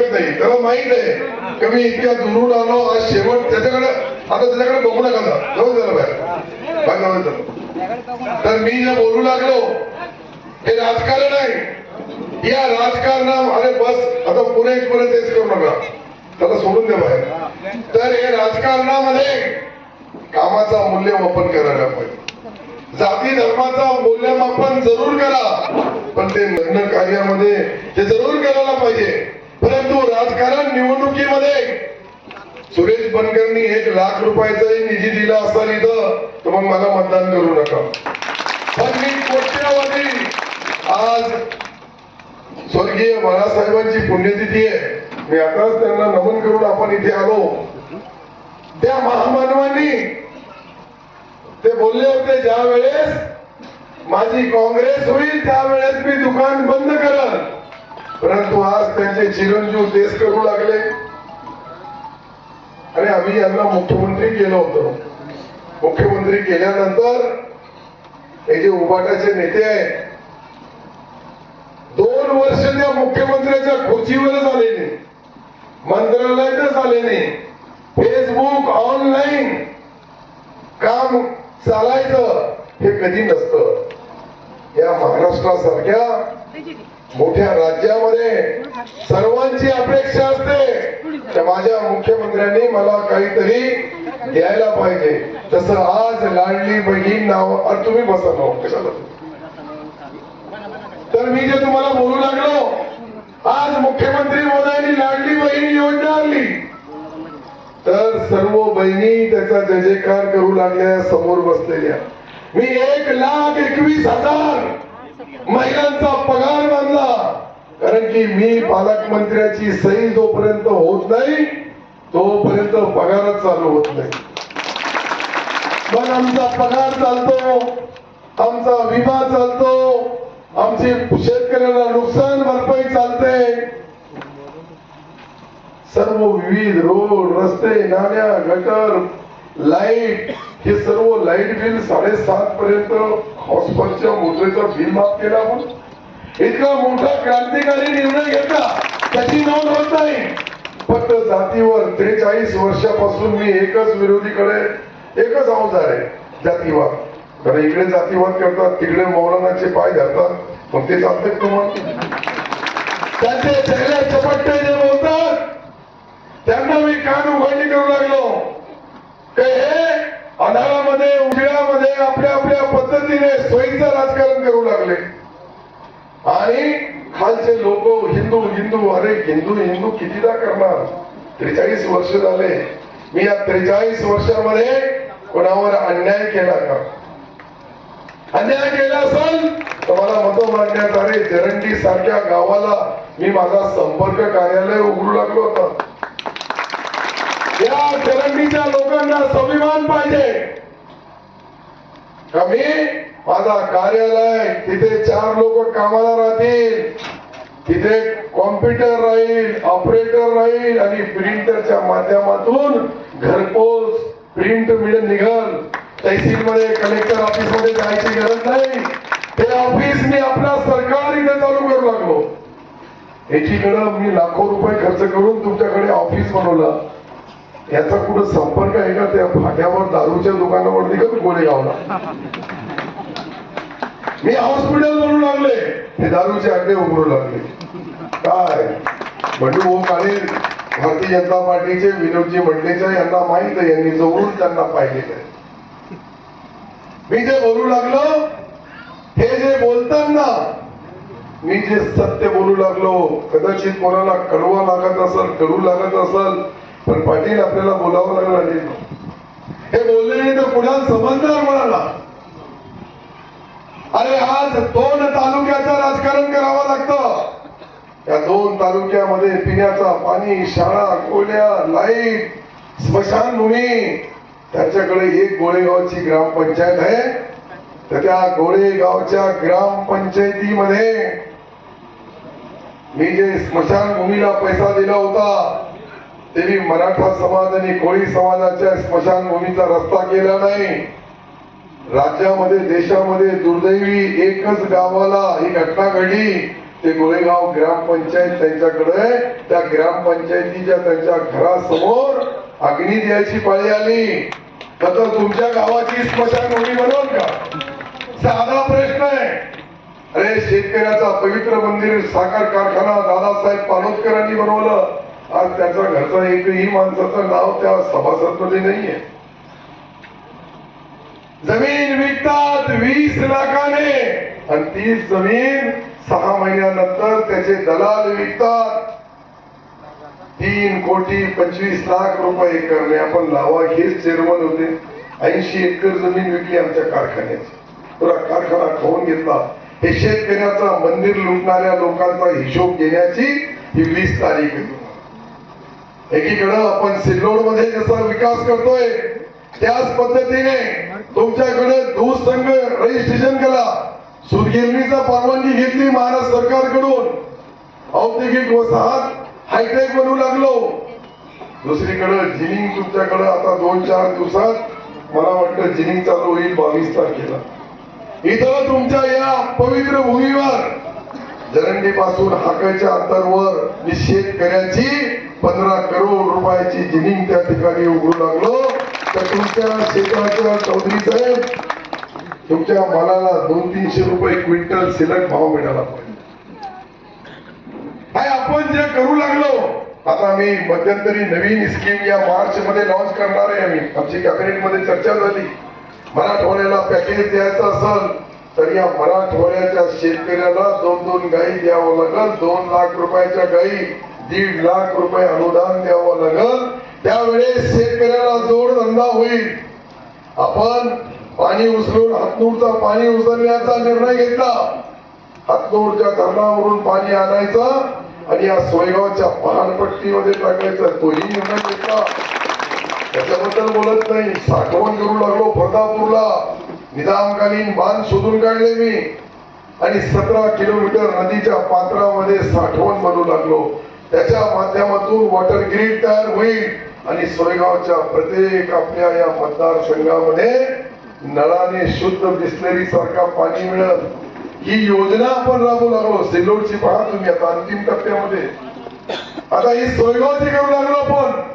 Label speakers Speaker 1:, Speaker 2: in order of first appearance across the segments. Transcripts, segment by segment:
Speaker 1: नाही. त्याला माहीत आहे. की मी इतक्या दुरून आलो आज शेवट त्याच्याकडे आता त्याच्याकडे बघू नका ना. जाऊ द्या बाहेर. बाहेर तर मी जे बोलू लागलो हे राजकारण आहे. या राजकारणा अरे बस आता पुणे एकपर्यंत तेच करू नका. त्याला सोडून द्या बाहेर. तर हे राजकारणामध्ये कामाचा मूल्यमापन करायला पाहिजे. जाती धर्माचा मूल्यमापन जरूर करा. पण ते लग्न कार्यामध्ये ते जरूर करायला पाहिजे. परंतु राजकारण निवडणुकीमध्ये सुरेश बनकरनी एक लाख रुपयाचाही निधी दिला असाल इथं तर मग मला मतदान करू नका. पण मी कोट्यावधी आज स्वर्गीय बाळासाहेबांची पुण्यतिथी आहे. मी आताच त्यांना नमन करून आपण इथे आलो. त्या महामानवांनी ते बोलले होते ज्या वेळेस माझी काँग्रेस होईल त्यावेळेस मी दुकान बंद करल परंतु आज त्यांचे चिरंजीव तेच करू लागले. आणि आम्ही यांना मुख्यमंत्री केलं होतं. मुख्यमंत्री केल्यानंतर हे जे उबाटाचे नेते आहेत दोन वर्ष त्या मुख्यमंत्र्याच्या खुर्चीवरच आले नाही मंत्रालयातच आले नाही फेसबुक ऑनलाईन काम चालायचं हे कधी नसतं. या महाराष्ट्रासारख्या मोठ्या राज्यामध्ये सर्वांची अपेक्षा असते माझ्या मुख्यमंत्र्यांनी मला काहीतरी द्यायला पाहिजे. तसं आज लाडली बहीण नाव तुम्ही बसा कशाला? तर मी जे तुम्हाला बोलू लागलो आज मुख्यमंत्री मोदयांनी लाडली बहीण योजना आणली. तर सर्व बहिणी त्याचा जय जयकार करू लागल्या समोर बसलेल्या. मी एक लाख एकवीस हजार महिलांचा पगार बांधला कारण की मी पालकमंत्र्याची सही जोपर्यंत होत नाही तोपर्यंत पगारच चालू होत नाही. मग आमचा पगार चालतो आमचा विमा चालतो आमची शेतकऱ्याला नुकसान भरपाई चालते. सर्व विविध रोड रस्ते नाल्या गटर लाइट हे सर्व लाइट बिल साडेसात पर्यंत हॉस्पिटलच्या मोटरचा बिल माफ केला आपण इतका मोठा क्रांतिकारी निर्णय घेतला. त्याची नोंद होत नाही. फक्त जातीवर त्रेचाळीस वर्षापासून मी एकच विरोधीकडे एकच अवजार आहे जातीवाद. कारण इकडे जातीवाद करतात तिकडे मौलानाचे पाय धरतात. पण ते चालतात तुम्हाला त्यांचे चेहरे चपट्टे जे बोलतात त्यांना मी कान उघडणी करू लागलो की हे अंधारामध्ये उजेडामध्ये आपल्या आपल्या पद्धतीने सोयीचं राजकारण करू लागले. आणि खालचे लोक हिंदू हिंदू अरे हिंदू हिंदू कितीदा करणार? त्रेचाळीस वर्ष झाले. मी या त्रेचाळीस वर्षामध्ये कोणावर अन्याय केला का? अन्याय केला असेल तर मला मत मांडण्यात आले. जरंडी सारख्या गावाला मी माझा संपर्क कार्यालय उघडू लागलो होता. या जरंडीच्या लोकांना स्वाभिमान पाहिजे. का मी? माझा कार्यालय तिथे चार लोक कामाला राहतील. तिथे कॉम्प्युटर राहील ऑपरेटर राहील आणि प्रिंटरच्या माध्यमातून घरपोच प्रिंट मिळेल निघल. तहसील मध्ये कलेक्टर ऑफिसमध्ये जायची गरज नाही. ते ऑफिस मी आपला सरकार इथे चालू करू लागलो. याची गरज मी लाखो रुपये खर्च करून तुमच्याकडे ऑफिस बनवलं. याचा कुठं संपर्क आहे का त्या फाट्यावर दारूच्या दुकानावर का गोळेगावला मी हॉस्पिटल बनवू लागले हे दारूचे अड्डे उघडू लागले. काय? म्हणजे ओम काळे भारतीय जनता पार्टीचे विनोदजी मंडलेचे यांना माहीत आहे यांनी जवळून त्यांना पाहिलेलं आहे. मी जे बोलू लागलो हे जे बोलताना मी जे सत्य बोलू लागलो कदाचित कोणाला कळवा लागत असेल करू लागत असेल पण पाटील आपल्याला बोलावं लागलं नाही हे बोलले नाही तर पुढे समजणार म्हणाला अरे आज दोन तालुक्याचं राजकारण करावं लागतं. या दोन तालुक्यामध्ये पिण्याचा पाणी शाळा कोल्या लाइट स्मशानभूमी त्यांच्याकडे एक गोळेगावची ग्रामपंचायत आहे. तर त्या गोळेगावच्या ग्रामपंचायतीमध्ये मी जे स्मशानभूमीला पैसा दिला होता त्यांनी मराठा समाज आणि कोळी समाजाच्या स्मशानभूमीचा रस्ता केला नाही. राज्यामध्ये देशामध्ये दुर्दैवी एकच गावाला ही घटना घडली. ते गोळेगाव ग्रामपंचायत त्यांच्याकडे त्या ग्रामपंचायतीच्या त्यांच्या घरासमोर अग्नी द्यायची पाळी आली. तर तो तुमच्या गावाची स्मशानभूमी बनवल का? साधा प्रश्न आहे. अरे शेतकऱ्याचा पवित्र मंदिर साखर कारखाना दादासाहेब पालोदकरांनी बनवलं. आज त्याचा घरचा एकही माणसाचं नाव त्या सभासदमध्ये नाहीये. जमीन विकतात वीस लाखाने आणि तीच जमीन सहा महिन्यानंतर त्याचे दलाल विकतात. तीन कोटी पंचवीस लाख रुपये करणे. आपण लावा हेच चेअरमन होते. ऐंशी एकर जमीन विकली आमच्या कारखान्याची. पुरा कारखाना खाऊन घेतला. हे शेतकऱ्याचा मंदिर लुटणाऱ्या लोकांचा हिशोब घेण्याची ही वीस तारीख आहे. एकीकडं आपण सिल्लोडमध्ये जसा विकास करतोय त्याच पद्धतीने तुमच्याकडे दूध संघ रजिस्ट्रेशन केला सूतगिरणीचा परवानगी घेतली महाराष्ट्र सरकारकडून. औद्योगिक वसाहत हायटेक बनवू लागलो. दुसरीकडे जिनिंग तुमच्याकडे आता दोन चार दिवसात मला वाटतं जिनिंग चालू होईल बावीस तारखेला. इथं तुमच्या या पवित्र भूमीवर जरंडी पासून हाकाच्या अंतरवर मी शेतकऱ्याची पंधरा करोड रुपयाची जिनिंग त्या ठिकाणी उघडू लागलो. तर तुमच्या शेताच्या चौधरी साहेब तुमच्या मालाला दोन तीनशे रुपये क्विंटल सिलक भाव मिळाला. पाहिजे हाय आपण जे करू लागलो आता मी मध्यंतरी नवीन स्कीम या मार्च मध्ये लॉन्च करणार आहे आम्ही. आमची कॅबिनेटमध्ये चर्चा झाली. मराठवाड्याला पॅकेज द्यायचं असेल तर या मराठवाड्याच्या शेतकऱ्याला दोन दोन गायी द्यावं लागल दोन लाख रुपयाच्या गायी दीड लाख रुपये अनुदान द्यावं लागल. त्यावेळेस शेतकऱ्याला जोडधंदा होईल. आपण पाणी उचलून हातनूरचा पाणी उचलण्याचा निर्णय घेतला. हातनूरच्या धरणावरून पाणी आणायचं आणि या सोयगावच्या पहाणपट्टीमध्ये टाकायचं तोही निर्णय घेतला. त्याच्याबद्दल बोलत नाही. साठवण करू लागलो प्रतापूरला निजामकालीन बांध शोधून काढले मी. आणि सतरा किलोमीटर नदीच्या पात्रामध्ये साठवण बनवू लागलो. त्याच्या माध्यमातून वॉटर ग्रीड तयार होईल. आणि सोयगावच्या प्रत्येक आपल्या या मतदारसंघामध्ये नळाने शुद्ध बिस्लरी सारखा पाणी मिळत ही योजना आपण राबवू लागलो. सिल्लोडची पहा तुम्ही आता अंतिम टप्प्यामध्ये. आता ही सोयगावची करू लागलो आपण.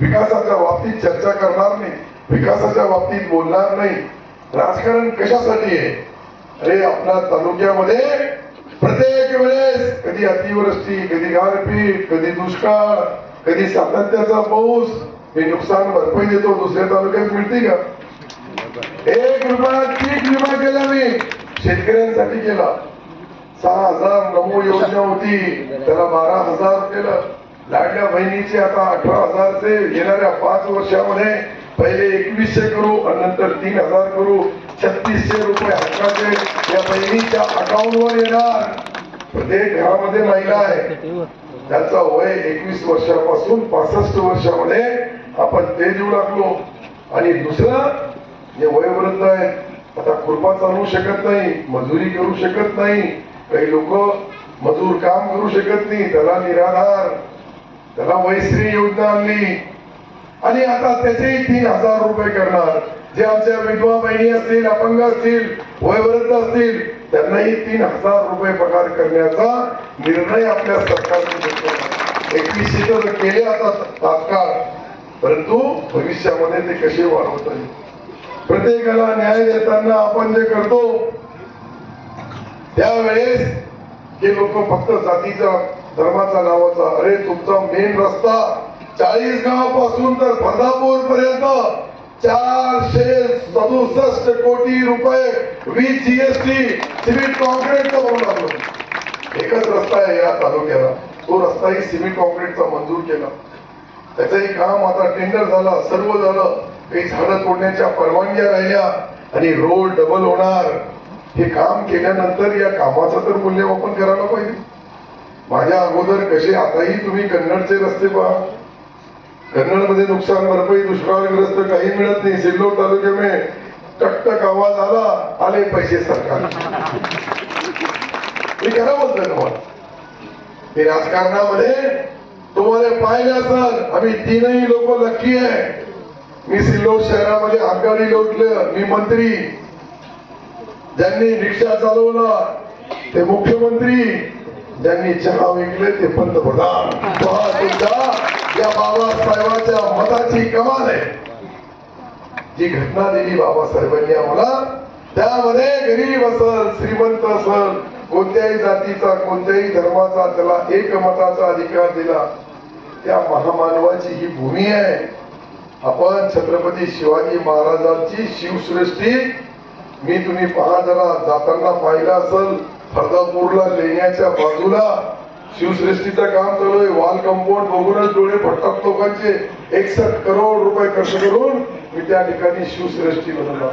Speaker 1: विकासाच्या बाबतीत चर्चा करणार नाही विकासाच्या बाबतीत बोलणार नाही. राजकारण कशासाठी आहे? अरे आपल्या तालुक्यामध्ये प्रत्येक वेळेस कधी अतिवृष्टी कधी गारपीट कधी दुष्काळ कधी सातत्याचा पाऊस हे नुकसान भरपाई देतो दुसऱ्या तालुक्यात मिळते का? एक रुपया पीक विमा केला मी शेतकऱ्यांसाठी केला. सहा हजार नऊ योजना होती त्याला बारा हजार केलं. लाडल्या बहिणीचे आता अठरा हजारचे येणाऱ्या पाच वर्षामध्ये पहिले एकवीसशे करू आणि नंतर तीन हजार करू. छत्तीसशे रुपये हक्काचे या बहिणीच्या अकाउंटवर येणार. प्रत्येक घरामध्ये महिला आहे. त्याचा वय एकवीस वर्षापासून पासष्ट वर्षामध्ये आपण ते देऊ लागलो. आणि दुसरं जे वयोवृद्ध आहे आता कृपा चालवू शकत नाही मजुरी करू शकत नाही. काही लोक मजूर काम करू शकत नाही त्याला निराधार त्याला वैश्री योजना आणली आणि आता त्याचे तीन हजार रुपये करणार. जे आमच्या विधवा बहिणी असतील अपंग असतील वयवृद्ध असतील त्यांनाही तीन हजार रुपये पगार करण्याचा निर्णय आपल्या सरकारने घेतला एकवीसशे तर केले आता तात्काळ. परंतु भविष्यामध्ये ते कसे वाढवता येईल? प्रत्येकाला न्याय देताना आपण जे करतो त्यावेळेस ते लोक फक्त जातीचा धर्माचा नावाचा अरे तुमचा मेन रस्ता चाळीस गावापासून तर बदापूर पर्यंत चारशे सदुसष्ट कोटी रुपये वीज जीएसटी सिमेंट कॉन्क्रीटचा बनवून लागलो. एकच रस्ता आहे या तालुक्याला. तो रस्ताही सिमेंट कॉन्क्रीटचा मंजूर केला. त्याचंही काम आता टेंडर झालं सर्व झालं. काही झाडं तोडण्याच्या परवानग्या राहिल्या आणि रोड डबल होणार. हे काम केल्यानंतर या कामाचं तर मूल्यमापन करायला पाहिजे. माझ्या अगोदर कसे आताही तुम्ही कन्नडचे रस्ते पहा. कन्नडमध्ये नुकसान भरपाई दुष्काळग्रस्त काही मिळत नाही. सिल्लोड तालुक्यामध्ये टकटक आवाज आला आले पैसे सरकार. मी खरं बोलतोय तुम्हाला. ते राजकारणामध्ये तुम्हाला पाहिलं असाल आम्ही तीनही लोक लक्की आहे. मी सिल्लोड शहरामध्ये आघाडी लोटलं. मी मंत्री. ज्यांनी रिक्षा चालवला ते मुख्यमंत्री. ज्यांनी चहा विकले ते पंतप्रधान. पहा या बाबासाहेबांच्या मताची कमाल आहे. जी घटना दिली बाबासाहेबांनी आम्हाला त्यामध्ये गरीब असल श्रीमंत असल कोणत्याही जातीचा कोणत्याही धर्माचा त्याला एकमताचा अधिकार दिला त्या महामानवाची ही भूमी आहे. आपण छत्रपती शिवाजी महाराजांची शिवसृष्टी मी तुम्ही पहा जरा जाताना पाहिलं असल फरदापूरला लेण्याच्या बाजूला. शिवसृष्टीचं काम चालू आहे. वॉल कंपाऊंड बघूनच डोळे फटतात लोकांचे. एकसठ करोड रुपये खर्च करून मी त्या ठिकाणी शिवसृष्टी बनवला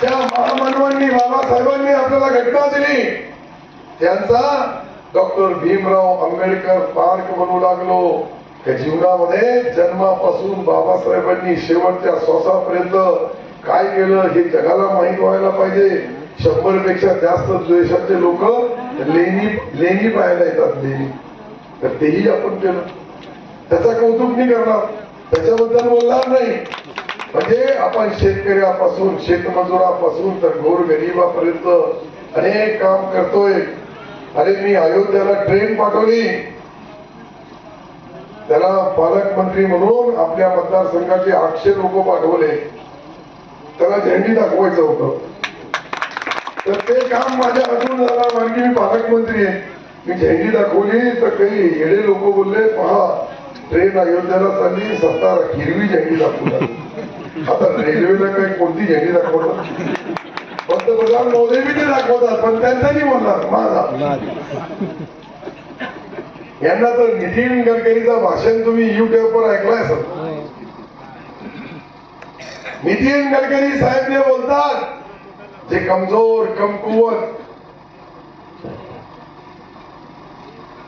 Speaker 1: त्या महामानवांनी बाबासाहेबांनी आपल्याला घटना दिली. त्यांचा डॉक्टर भीमराव आंबेडकर पार्क बनवू लागलो. त्या जीवनामध्ये जन्मापासून बाबासाहेबांनी शेवटच्या श्वासापर्यंत काय केलं हे जगाला माहीत व्हायला पाहिजे. शंभरपेक्षा जास्त देशाचे लोक लेणी लेणी पाहायला येतात लेणी. तर तेही आपण केलं. त्याचा कौतुक नाही करणार. त्याच्याबद्दल बोलणार नाही. म्हणजे आपण शेतकऱ्यापासून शेतमजुरापासून तर गोर गरिबापर्यंत अनेक काम करतोय. अरे मी अयोध्याला ट्रेन पाठवली. त्याला पालकमंत्री म्हणून आपल्या मतदारसंघाचे आठशे लोक पाठवले. त्याला झेंडी दाखवायचं होतं. तर ते काम माझ्या हातून झालं की मी पालकमंत्री. आहे मी झेंडी दाखवली तर काही येडे लोक बोलले पहा ट्रेन अयोध्याला चालली सत्तार हिरवी झेंडी दाखवतात आता रेल्वेला काही कोणती झेंडी दाखवतात पंतप्रधान मोदी बी ते दाखवतात पण त्यांचा नाही बोलणार माझा. यांना तर नितीन गडकरीचं भाषण तुम्ही युट्यूबवर ऐकलंय असेल नितीन गडकरी साहेब जे बोलतात जे कमजोर कमकुवत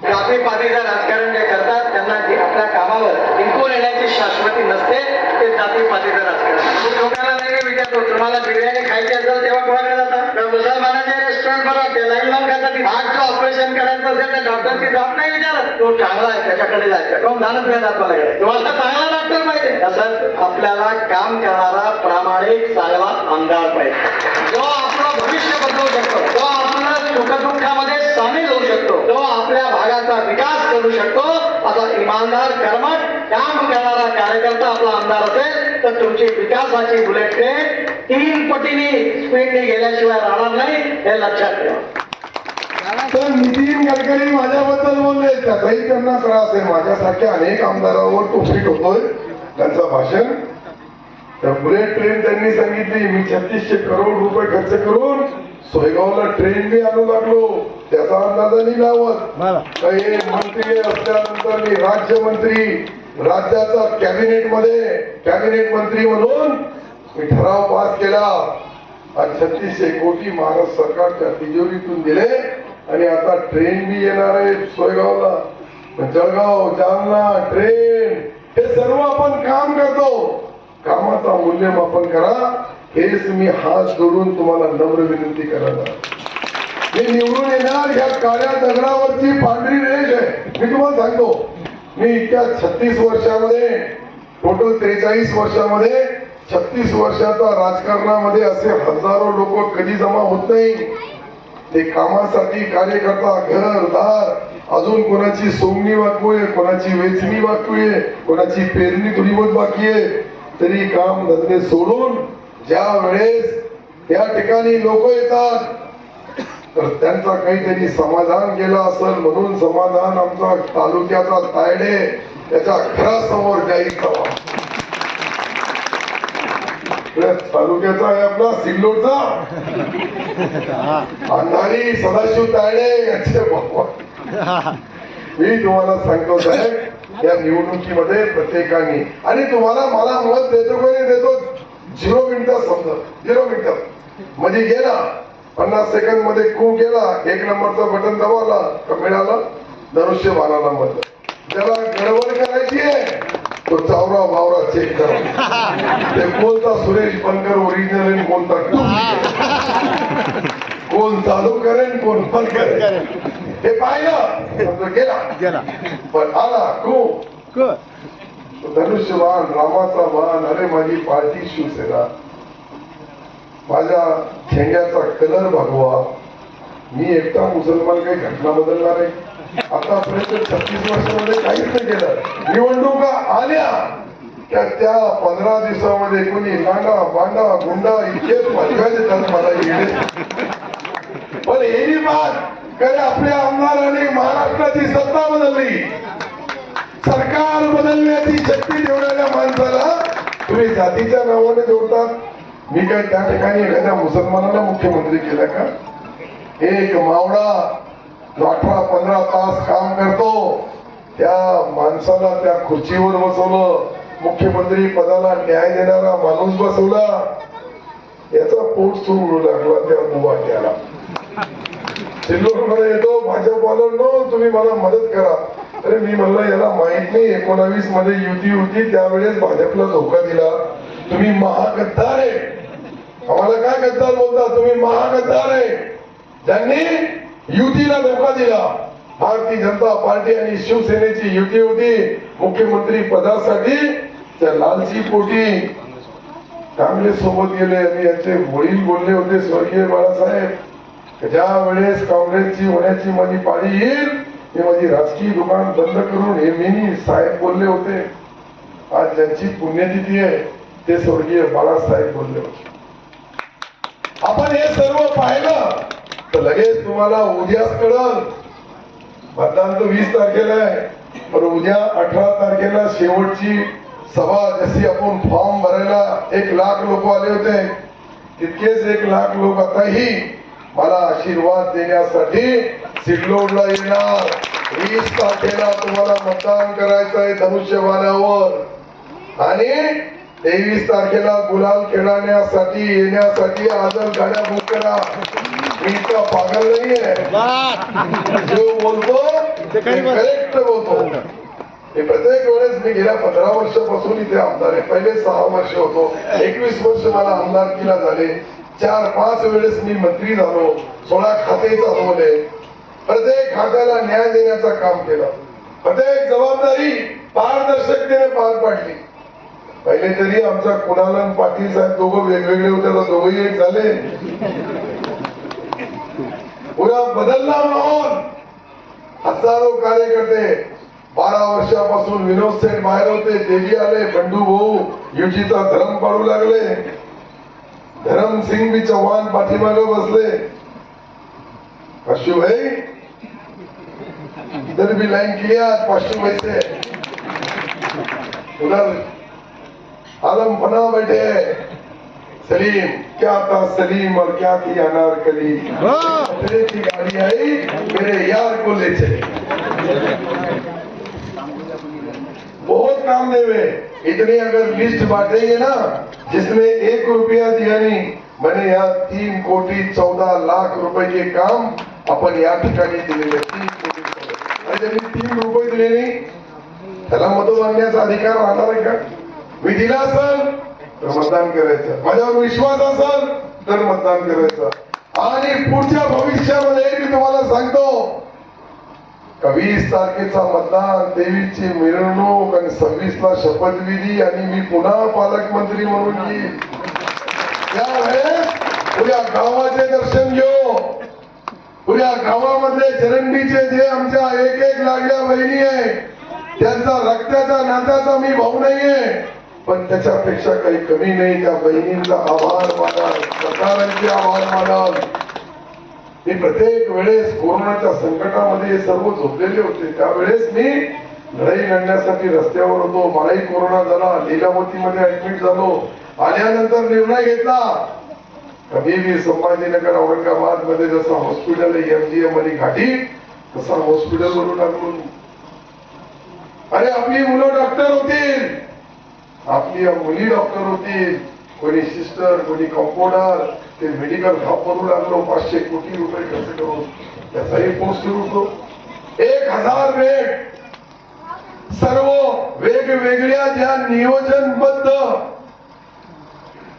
Speaker 2: जाती पातीचं राजकारण जे करतात त्यांना आपल्या कामावर टिकून येण्याची शाश्वती नसते ते जाती पातीचं राजकारण. मी लोकांना नाही विचारतो तुम्हाला बिर्याणी खायची असेल तेव्हा कोणाला मुसलमानाच्या रेस्टॉरंट बरोबर ते लाईन खातात हार्टचं ऑपरेशन करायचं असेल तर डॉक्टरची जात नाही विचारत. तो चांगला आहे त्याच्याकडे जायचं. कोण जाणच नाही जात तुम्हाला चांगला डॉक्टर पाहिजे. तसंच आपल्याला काम करणारा प्रामाणिक चांगला आमदार पाहिजे. जो आपलं भविष्य बदलू शकतो तो आपल्या सुखदुःखामध्ये सामील होऊ शकतो तो आपल्या भागाचा विकास करू शकतो. असा इमानदार कर्मठ काम करणारा कार्यकर्ता आपला आमदार असेल तर तुमची विकासाची बुलेट ट्रेन तीन पटीने स्पीडने गेल्याशिवाय राहणार नाही हे लक्षात ठेवा.
Speaker 1: तर नितीन गडकरी माझ्याबद्दल बोलले त्याचाही त्यांना त्रास आहे. माझ्यासारख्या अनेक आमदारांवर त्यांचं भाषण. तर बुलेट ट्रेन त्यांनी सांगितली मी छत्तीसशे करोड रुपये खर्च करून सोयगावला ट्रेन बी आणू लागलो. त्याचा अंदाजा नाही लावत काही मंत्री असल्यानंतर मी राज्यमंत्री राज्याचा कॅबिनेटमध्ये कॅबिनेट मंत्री म्हणून मी ठराव पास केला. आणि छत्तीसशे कोटी महाराष्ट्र सरकारच्या तिजोरीतून दिले. आणि आता ट्रेन बी येणार आहे सोयगावला. जळगाव जालना ट्रेन हे सर्व आपण काम करतो. कामाचा मूल्यमापन करा. हेच मी हात जोडून तुम्हाला नम्र विनंती करायला मी निवडून येणार या काळ्या दगडावरची पांढरी रेष आहे. मी तुम्हाला सांगतो. मी इतक्या छत्तीस वर्षामध्ये टोटल त्रेचाळीस वर्षामध्ये छत्तीस वर्षाचा राजकारणामध्ये असे हजारो लोक कधी जमा होत नाही. ते कामासाठी कार्यकर्ता घर दार अजून कोणाची सोंगणी वाकूये आहे कोणाची वेचणी बाकी आहे कोणाची पेरणी थोडी बहुत बाकी आहे. तरी काम धंदे सोडून ज्या वेळेस त्या ठिकाणी लोक येतात तर त्यांचा काहीतरी समाधान केला असेल म्हणून समाधान आमचा तालुक्याचा तायडे त्याच्या घरासमोर जाहीर करावा तालुक्याचा आहे आपला सिल्लोडचा. अंधारी सदाशिव तायडे यांचे मी तुम्हाला सांगतो साहेब या निवडणुकीमध्ये प्रत्येकाने आणि तुम्हाला मला मत देतो का नाही देतो झिरो मिनिटात समजत झिरो मिनिटात म्हणजे गेला पन्नास सेकंदमध्ये कू गेला एक नंबरचा बटन दबावला मिळाला धनुष्य बाणाला मत. ज्याला गडबड करायची आहे. तो चावरा बावरा चेक करा. ते कोणता सुरेश बनकर ओरिजिनल आणि कोणता. कोण? चालू करेन कोण बंद करेन हे पाहिलं? गेला.
Speaker 3: गेला.
Speaker 1: पण आला को
Speaker 3: क
Speaker 1: धनुष्यबाण रामाचा बाण अरे माझी पार्टी शिवसेना. माझ्या झेंड्याचा कलर भगवा. मी एकटा मुसलमान काही घटना बदलणार आहे? आतापर्यंत छत्तीस वर्षामध्ये काहीच नाही केलं. निवडणुका आल्या. त्या त्या पंधरा दिवसामध्ये कोणी लांडा बांडा गुंडा इतके पदव्या देतात मला इकडे पण एनी बात कधी आपल्या आमदारांनी महाराष्ट्राची सत्ता बदलली. सरकार बदलण्याची शक्ती ठेवणाऱ्या माणसाला तुम्ही जातीच्या नावाने जोडतात. मी काय त्या ठिकाणी एखाद्या मुसलमानाला मुख्यमंत्री केला का? एक मावळा जो अठरा पंधरा तास काम करतो. त्या माणसाला त्या खुर्चीवर बसवलं. मुख्यमंत्री पदाला न्याय देणारा माणूस बसवला. याचा पोट सुरू लागला त्या मुवाट्याला. सिल्लोडमध्ये येतो भाजपवाल्यांनो तुम्ही मला मदत करा. अरे मी म्हणलं याला माहीत नाही एकोणावीसमध्ये युती होती त्यावेळेस भाजपला धोका दिला. तुम्ही महागद्दार आहे. आम्हाला काय गद्दार बोलता? तुम्ही महागद्दार आहे. ज्यांनी युतीला धोका दिला. भारतीय जनता पार्टी आणि शिवसेनेची युती होती. मुख्यमंत्री पदासाठी त्या लालची पोटी काँग्रेस सोबत गेले आणि याचे वडील बोलले होते स्वर्गीय बाळासाहेब. ज्या वेळेस काँग्रेसची होण्याची माझी पाळी येईल. हे माझी राजकीय दुकान बंद करून हे मी साहेब बोलले होते. आज ज्यांची पुण्यतिथी आहे ते स्वर्गीय बाळासाहेब बोलले होते. आपण हे सर्व पाहिलं. तर लगेच तुम्हाला उद्याच कळल. मतदान तर वीस तारखेला आहे. पण उद्या अठरा तारखेला शेवटची सभा जशी आपण फॉर्म भरायला एक लाख लोक आले होते तितकेच एक लाख लोक आताही मला आशीर्वाद देण्यासाठी सिल्लोडला येणार. वीस तारखेला तुम्हाला मतदान करायचं आहे धनुष्यबाणावर. आणि तेवीस तारखेला गुलाल खेळण्यासाठी येण्यासाठी आजच गाड्या बुक करा. मी इतका पागल नाहीये जो बोलतो ते करेक्ट बोलतो. हे प्रत्येक वेळेस मी गेल्या पंधरा वर्षापासून इथे आमदार आहे. पहिले सहा वर्ष होतो. एकवीस वर्ष मला आमदारकीला झाले. चार पाच वेळेस मी मंत्री झालो. सोळा खाते चालवले. प्रत्येक खात्याला न्याय देण्याचं काम केलं. प्रत्येक जबाबदारी पारदर्शकतेने पार पाडली. पहिले तरी आमचा कुणाल आणि पाटील साहेब दोघं वेगवेगळे होते तर दोघंही एक झाले. पुरा बदलला माहोल हजारो कार्यकर्ते बारा वर्षापासून विनोद सेठ बाहेर होते तेही आले बंडू भाऊ युजीचा धर्म पाडू लागले. धरम सिंग बी चव्हाण पाठीमागे बसले. पशु भाई इधर भी लाइन किया पशु भाई से. उधर आलम बना बैठे सलीम क्या था सलीम और क्या थी अनारकली मेरे की गाड़ी आई मेरे यार को ले चली। बहुत काम देवे इतने अगर लिस्ट बांटेंगे ना जिसमें एक रुपया दिया नहीं मैंने यहाँ तीन कोटी चौदह लाख रुपए के काम आपण या ठिकाणी दिलेले तीन कोटी. आणि त्यांनी तीन रुपये दिले नाही त्याला मत मागण्याचा अधिकार राहणार आहे का मी दिला असेल तर मतदान करायचं. माझ्यावर विश्वास असेल तर मतदान करायचं. आणि पुढच्या भविष्यामध्ये मी तुम्हाला सांगतो का वीस तारखेचा मतदान तेवीस ची मिरवणूक आणि सव्वीस ला शपथविधी आणि मी पुन्हा पालकमंत्री म्हणून येईल त्यावेळेस उद्या गावाचे दर्शन घेऊ. उद्या गावामधले चरंडीचे जे आमच्या एक एक लागल्या बहिणी आहे त्यांचा रक्ताचा नात्याचा मी भाऊ नाहीये. पण त्याच्यापेक्षा काही कमी नाही. त्या बहिणींचा आभार मानाल सरकारांचे आभार मानाल. मी प्रत्येक वेळेस कोरोनाच्या संकटामध्ये हे सर्व झोपलेले होते. त्यावेळेस मी लढाई लढण्यासाठी रस्त्यावर होतो. मलाही कोरोना झाला. लीलावतीमध्ये ऍडमिट झालो. आल्यानंतर निर्णय घेतला. कधी मी संभाजीनगर औरंगाबादमध्ये जसं हॉस्पिटल आहे एमजीएम आणि घाटी तसा हॉस्पिटल वरून लागून अरे आपली मुलं डॉक्टर होतील. आपली मुली डॉक्टर होती कोणी सिस्टर कोणी कंपाऊंडर ते मेडिकल हब करू लागलो पाचशे कोटी रुपये खर्च करून. त्याचाही पोस्ट सुरू होतो. एक हजार बेड सर्व वेगवेगळ्या ज्या नियोजनबद्ध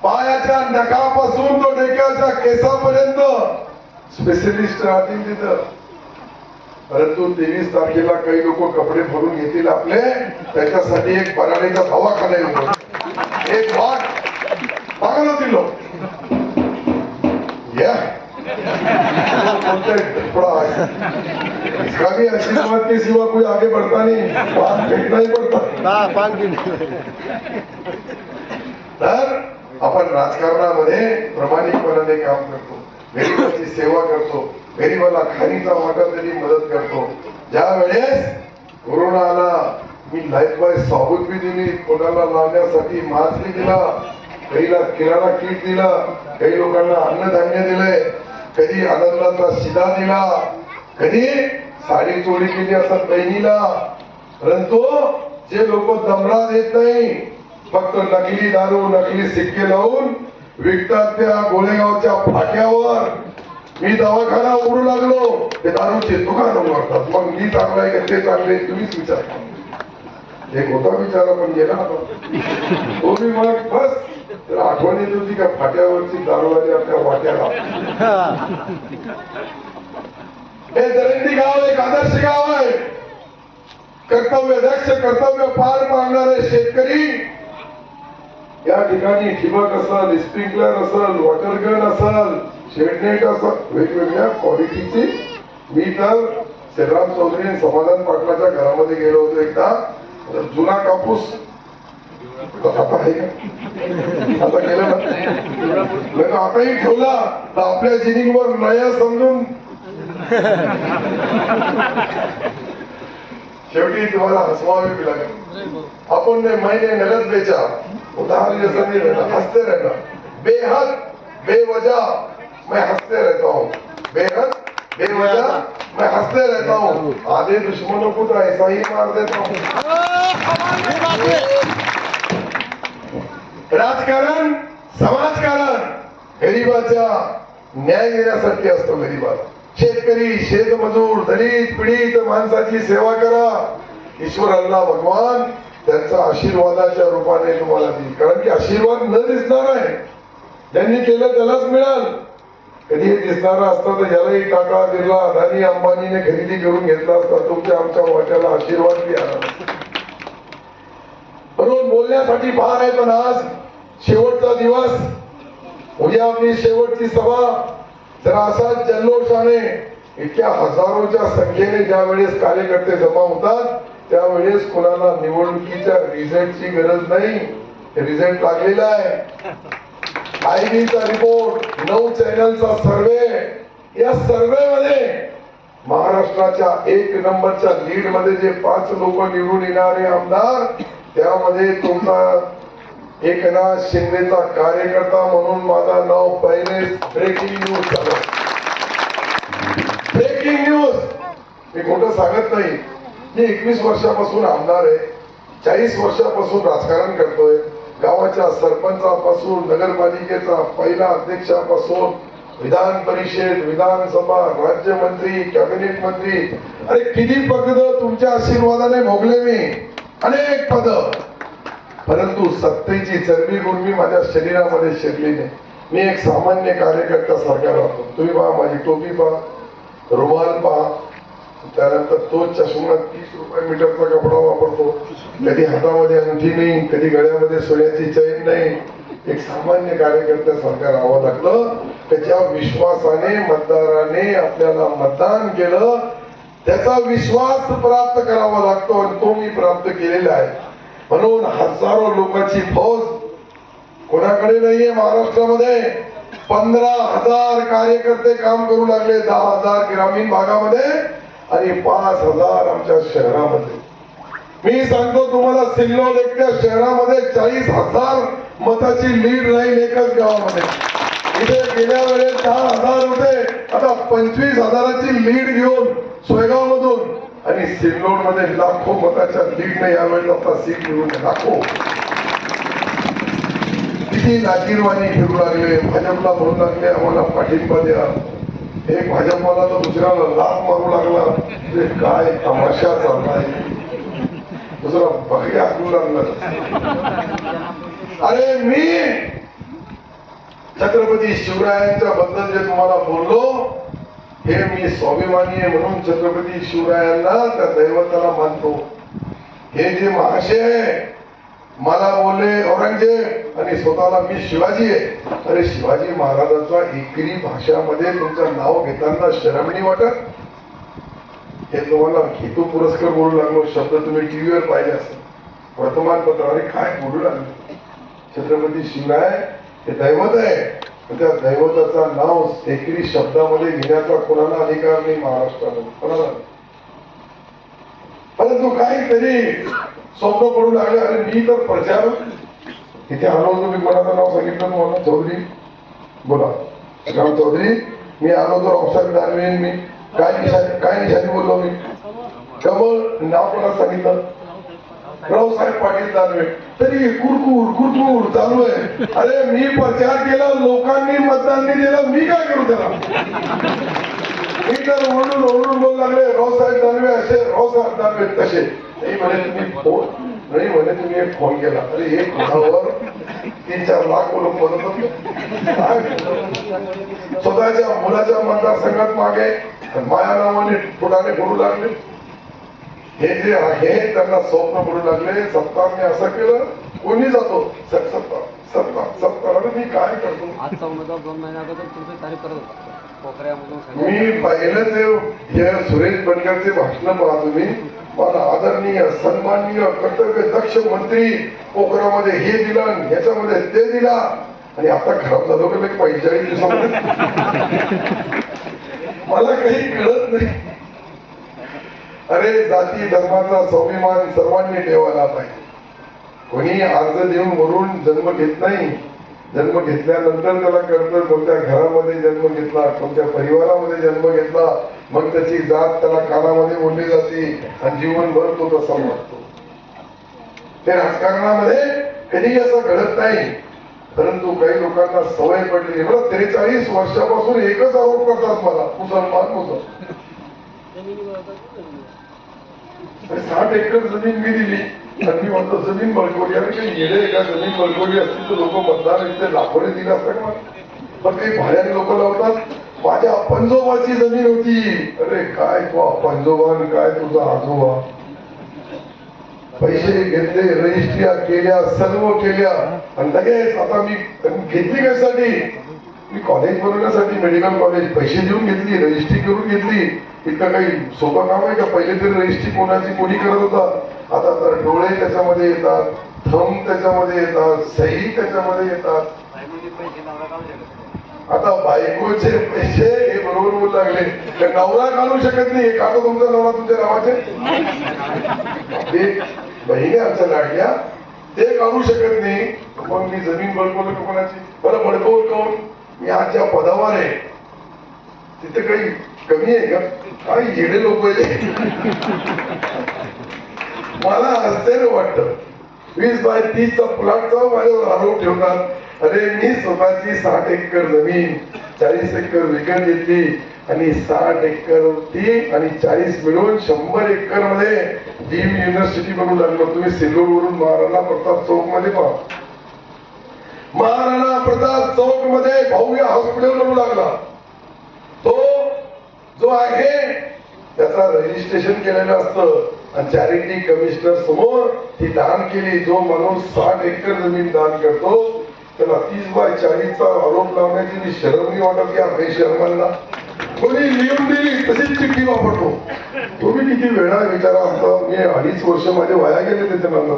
Speaker 1: पायाच्या नकापासून तो डोक्याच्या केसापर्यंत स्पेशलिस्ट राहतील तिथं. परंतु तेवीस तारखेला काही लोक कपडे भरून घेतील आपले त्याच्यासाठी एक बराडीचा दवाखाना येतो एक पागल होतील लोक या. बोलते थोड़ा इसका भी आशीर्वाद के सिवा कोई आगे बढ़ता नहीं फेकना ही पड़ता. तर आपण राजकारणामध्ये प्रामाणिकपणाने काम करतो. गरिबाची सेवा करतो. गरीबाला खाणीचा वाटा तरी मदत करतो. ज्या वेळेस कोरोना आला मी लाईफ बाय साबूत बी दिली कोणाला लावण्यासाठी मास्क बी दिला काहीला किराणा किट दिला काही लोकांना अन्नधान्य दिलंय कधी आनंदाचा शिदा दिला कधी साडी चोरी केली असं बहिणीला. परंतु जे लोक दमडा देत नाही फक्त नकली दारू नकली सिक्के लावून विकतात त्या गोळेगावच्या फाट्यावर. मी दवाखाना उघडू लागलो. ते दारूचे दुकान उघडतात. मग मी चांगला आहे का? ते चांगले तुम्हीच विचार एक होता विचारा पण गेला तुम्ही मग बस. त्याला आठवण येत होती का? फाट्यावरची दारूवाली आपल्या वाट्याला. हे दरंडी गाव एक आदर्श गाव आहे. कर्तव्य दक्ष कर्तव्य पार पाडणारे शेतकरी या ठिकाणी ठिबक असल स्प्रिंकलर असल वॉटर गन असल शेडनेट असल वेगवेगळ्या क्वालिटीची मी तर श्रीराम चौधरी समाधान पाटलाच्या घरामध्ये गेलो होतो एकदा. जुना कापूस आता आहे का? आता गेलं ना? आताही ठेवला तर आपल्या जिनिंगवर नया समजून. शेवटी तुम्हाला हसवावे लागेल. आपण ने मैंने नगद बेचा. उधार ये समीर नहीं रहना हंसते रहना। बेहद बेवजह मैं हंसते रहता हूँ। बेहद बेवजह मैं हंसते रहता हूँ। आधे दुश्मनों को तो ऐसा ही मार देता हूँ। राजकारण समाजकारण। गरीबाचा न्याय देण्यासाठी असतो गरीबाला शेतकरी शेतमजूर दलित पीडित माणसाची सेवा करा। ईश्वर अल्ला भगवान त्यांचा आशीर्वादाच्या रूपाने तुम्हाला देईल. कारण की आशीर्वाद न दिसणार आहे. ज्यांनी केलं त्यालाच मिळाल. कधी हे दिसणारा असतं तर यालाही टाटा बिर्ला अदानी अंबानीने खरेदी करून घेतला असता तुमच्या आमच्या वाट्याला आशीर्वाद बी म्हणून बोलण्यासाठी फार आहे पण आज शेवटचा दिवस. उद्या आपली शेवटची सभा. तर असा जल्लोषाने इतक्या हजारोच्या संख्येने ज्या वेळेस कार्यकर्ते जमा होतात त्यावेळेस कुणाला निवडणुकीच्या रिझल्टची गरज नाही. रिझल्ट लागलेला आहे. आयबीचा रिपोर्ट नऊ चॅनलचा सर्वे. या सर्वे मध्ये महाराष्ट्राच्या एक नंबरच्या लीडमध्ये जे पाच लोक निवडून येणारे आमदार त्यामध्ये तुमचा एकनाथ शिंदेचा कार्यकर्ता म्हणून माझा नाव पहिले ब्रेकिंग न्यूज झालं. ब्रेकिंग न्यूज मी कुठं सांगत नाही. मी एकवीस वर्षापासून आमदार आहे. चाळीस वर्षापासून राजकारण करतोय. गावाच्या सरपंचापासून नगरपालिकेचा पहिला अध्यक्षापासून विधान परिषद विधानसभा राज्यमंत्री कॅबिनेट मंत्री. अरे किती पद तुमच्या आशीर्वादाने भोगले मी? अनेक पद. परंतु सत्तेची चरबी गुणमी माझ्या शरीरामध्ये शिरली नाही. मी एक सामान्य कार्यकर्ता सारखा राहतो. तुम्ही पहा माझी टोपी पहा रुमाल पहा त्यानंतर तो चष्मा तीस रुपये मीटरचा कपडा वापरतो. कधी हातामध्ये अंगठी नाही कधी गळ्यामध्ये सोन्याची चैन नाही. एक सामान्य कार्यकर्त्यासारखं राहावं लागलं त्याच्या विश्वासाने मतदाराने आपल्याला मतदान केलं. त्याचा विश्वास प्राप्त करावा लागतो आणि तो मी प्राप्त केलेला आहे. म्हणून हजारो लोकांची फौज कोणाकडे नाहीये महाराष्ट्रामध्ये. पंधरा हजार कार्यकर्ते काम करू लागले. दहा हजार ग्रामीण भागामध्ये. आणि पाच हजार आमच्या शहरामध्ये. मी सांगतो तुम्हाला सिल्लोड एकट्या शहरामध्ये चाळीस हजार मताची लीड राहील एकच गावामध्ये. इथे गेल्या वेळेस दहा हजार होते आता पंचवीस हजाराची लीड घेऊन सोयगाव मधून आणि सिल्लोडमध्ये लाखो मताच्या लीडने यावेळेस आता सीट मिळून लाखो. किती लाजीरवाणी फिरू लागले भाजपला म्हणू लागले आम्हाला पाठिंबा द्या. एक भाजपवाला तर दुसऱ्याला लाभ मारू लागला. ते काय तमाशा चाललाय. दुसरा बघ्या आखू लागला. अरे मी छत्रपती शिवरायांच्या बद्दल जे तुम्हाला बोललो हे मी स्वाभिमानी आहे म्हणून छत्रपती शिवरायांना त्या दैवताला मानतो. हे जे महाशय आहे मला बोलले औरंगजेब आणि स्वतःला मी शिवाजी आहे. अरे शिवाजी महाराजांचा एकरी भाषामध्ये तुमचं नाव घेताना शरमणी वाटत? हे तुम्हाला हेतू पुरस्कार बोलू लागलो शब्द तुम्ही टीव्हीवर पाहिले असत वर्तमानपत्रावर काय बोलू लागले? छत्रपती शिवराय हे दैवत आहे. त्या दैवताचा नाव एकरी शब्दामध्ये घेण्याचा कोणाला अधिकार नाही महाराष्ट्रामध्ये? कोणाला? परंतु काहीतरी स्वप्न पडू लागले. अरे मी तर प्रचार इथे आलो होतो मी कोणाचं नाव सांगितलं तुम्हाला चौधरी. बोला. राम चौधरी. मी आलो होतो रावसाहेब दानवेन मी. काय निशाणी काय निशाणी बोललो मी? कमळ नाव कोणा सांगितलं? रावसाहेब पाटील दानवे. तरी कुरकुर कुरकुर चालू आहे. अरे मी प्रचार केला लोकांनी मतदान दिलं मी काय करू त्याला? मी तर ओरडून ओरडून बोलू लागले. रावसाहेब दानवे असे रावसाहेब दानवे तसे. नाही म्हणे तुम्ही फोन नाही म्हणे तुम्ही एक फोन केला. अरे एक फोनावर तीन चार लाख बोलून बोलत होते. स्वतःच्या मुलाच्या मतदारसंघात मागे माया नावाने पुढाने बोलू लागले. हे जे आहे त्यांना स्वप्न पडू लागले. सत्ता मी असं केलं कोणी जातो? सत्ता सत्ता सत्ता मी काय करतो?
Speaker 3: आजचा उमेदवार दोन महिन्या अगोदर तुमची तारीफ करत होता.
Speaker 1: मी पाहिलं ते या सुरेश बनकरचे भाषण पाहतो मी मला आदरणीय सन्माननीय कर्तव्य दक्ष मंत्री पोखरामध्ये हे दिलं याच्यामध्ये ते दिला. आणि आता खराब झालो का मी पंचेचाळीस दिवसामध्ये. मला काही कळत नाही. अरे जाती धर्माचा स्वाभिमान सर्वांनी ठेवायला पाहिजे. कोणी अर्ज देऊन वरून जन्म घेत नाही. जन्म घेतल्यानंतर त्याला कळतं कोणत्या घरामध्ये जन्म घेतला कोणत्या परिवारामध्ये जन्म घेतला. मग त्याची जात त्याला कानामध्ये ओढली जाते आणि जीवनभर तो तसा वाटतो ते राजकारणामध्ये कधी असं घडत नाही. परंतु काही लोकांना सवय पडली बरं त्रेचाळीस वर्षापासून एकच आरोप करतात मला. मुसलमान मुसलमान साठ एकर जमीन मी दिली. आणि मी म्हणतो जमीन बळकवली अरे काही गेले एका जमीन बळकवली असतील तर लोक मतदार इथे लाखोने दिले असतं का? पण काही भाड्याने लोक लावतात माझ्या पंजोबाची जमीन होती. अरे काय तो पंजोबा काय तुझा आजोबा? पैसे घेतले रजिस्ट्रिया केल्या सर्व केल्या. आणि लगेच आता मी घेतली कशासाठी? मी कॉलेज बनवण्यासाठी मेडिकल कॉलेज पैसे देऊन घेतली रजिस्ट्री करून घेतली. इतका काही सोपं काम आहे का? पहिले तरी रजिस्ट्री कोणाची कोणी करत होता? आता तर डोळे त्याच्यामध्ये येतात थम त्याच्यामध्ये येतात सही त्याच्यामध्ये येतात. आता बायकोचे पैसे हे बरोबर बोलू लागले. नवरा घालू शकत नाही. का तुमचा नवरा तुमच्या नावाचे? बहिणी आमच्या लाडल्या ते काढू शकत नाही. मग मी जमीन बळकवलं का कोणाची? बरं बळकवून कोण मी आज ज्या पदावर आहे. तिथे काही कमी आहे का? काय येणे लोक आहे मला आश्चर्य वाटत. वीस बाय तीसचा प्लॉटचा माझ्यावर आरोप ठेवणार. अरे मी स्वतःची साठ एकर जमीन चाळीस एकर विकत घेतली आणि साठ एकर होती आणि चाळीस मिळून शंभर एकरमध्ये डीम युनिव्हर्सिटी बनवू लागलो. तुम्ही सिल्लोड वरून महाराणा प्रताप चौकमध्ये पहा. महाराणा प्रताप चौकमध्ये भव्य हॉस्पिटल बनवू लागला. तो जो आहे त्याचा रजिस्ट्रेशन केलेलं असतं. आणि चॅरिटी कमिशनर समोर ती दान केली. जो माणूस साठ एकर जमीन दान करतो त्याला तीस बाय चाळीसचा आरोप लावण्याची मी शरम वाटत की आपल्या शर्मांना. कोणी नियम दिली तशीच चिठ्ठी वापरतो. तुम्ही किती वेळा विचारा आमचा मी अडीच वर्ष माझे वाया गेले ते त्यांना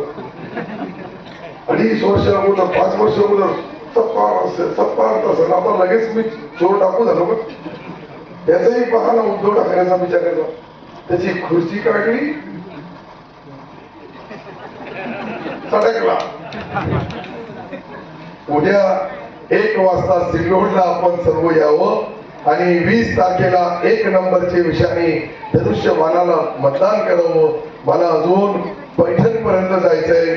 Speaker 1: अडीच वर्ष अगोदर पाच वर्ष अगोदर सप्पा सप्पा तसं असेल आता लगेच मी चोर टाकू झालो पण त्याचाही पाहणं उद्धव ठाकरेचा विचार केला त्याची खुर्ची काढली. सटकला. उद्या एक वाजता सिल्लोडला आपण सर्व यावं आणि वीस तारखेला एक नंबरचे विषयाने धनुष्यबाणाला मतदान करावं. मला अजून पैठण पर्यंत जायचंय.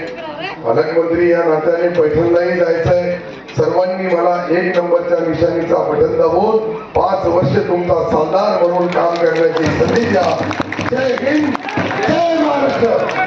Speaker 1: पालकमंत्री या नात्याने पैठणलाही जायचंय. सर्वांनी मला एक नंबरच्या निशाणीचा बटन दाबून पाच वर्ष तुमचा सालदार म्हणून काम करण्याची संधी द्या. जय हिंद जय महाराष्ट्र.